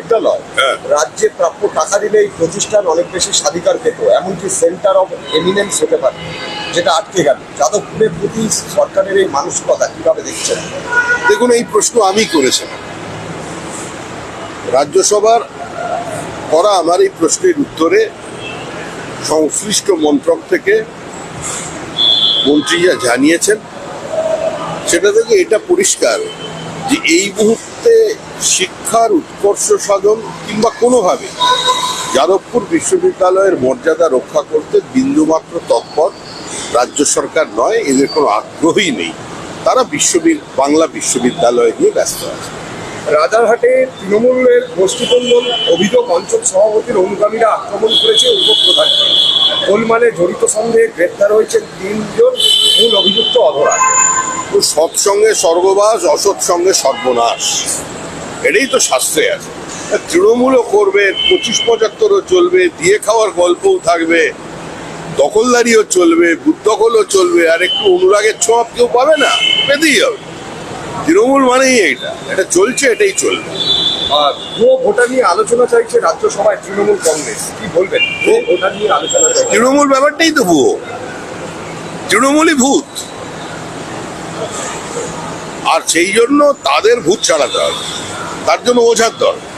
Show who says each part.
Speaker 1: বিদ্যালয়
Speaker 2: হ্যাঁ।
Speaker 1: রাজ্যে প্রাপ্য টাকা দিলে এই প্রতিষ্ঠান অনেক বেশি স্বাধিকার পেত এমনকি সেন্টার অফ এমিনেন্স হতে পারে যেটা আটকে গেল। যাদবপুরের প্রতি সরকারের এই মানসিকতা কীভাবে দেখছেন?
Speaker 2: দেখুন এই প্রশ্ন আমি করেছিলাম। রাজ্যসভার করা আমার এই প্রশ্নের উত্তরে সংশ্লিষ্ট মন্ত্রক থেকে মন্ত্রীরা জানিয়েছেন সেটা থেকে এটা পরিষ্কার। যে এই মুহূর্তে শিক্ষার উৎকর্ষ সাধন কিংবা কোনোভাবে যাদবপুর বিশ্ববিদ্যালয়ের মর্যাদা রক্ষা করতে বিন্দুমাত্র তৎপর রাজ্য সরকার নয়, এদের কোনো আগ্রহই নেই। তারা বিশ্ববিদ বাংলা বিশ্ববিদ্যালয় নিয়ে ব্যস্ত আছে।
Speaker 1: রাজারহাটে তৃণমূলের গোষ্ঠীকন্দল অভিযোগ অঞ্চল সভাপতির অনুগামীরা আক্রমণ করেছে উপপ্রধানকে। গোলমালে জড়িত সন্দেহে গ্রেপ্তার হয়েছে তিনজন মূল অভিযুক্ত অধরা।
Speaker 2: সৎসঙ্গে স্বর্গবাস অসৎ সঙ্গে সর্বনাশ। এটাই তো শাস্ত্রে আছে। তৃণমূলও করবে পঁচিশ পঁচাত্তরও চলবে দিয়ে খাওয়ার গল্পও থাকবে দখলদারিও চলবে বুদ্ধকলও চলবে আর একটু অনুরাগের ছোঁয়াপ কেউ পাবে না? পেতেই হবে। তৃণমূল মানেই এইটা। এটা চলছে এটাই চলবে।
Speaker 1: আর ভুয়ো ভোটার নিয়ে আলোচনা চাইছে রাজ্যসভায় তৃণমূল কংগ্রেস। কি বলবেন? ভুয়ো ভোটার নিয়ে আলোচনা
Speaker 2: তৃণমূল ব্যাপারটাই তো ভুয়ো। তৃণমূলই ভূত। আর সেই জন্য তাদের ভূত ছাড়াতে হবে। তার জন্য ওঝার দরকার।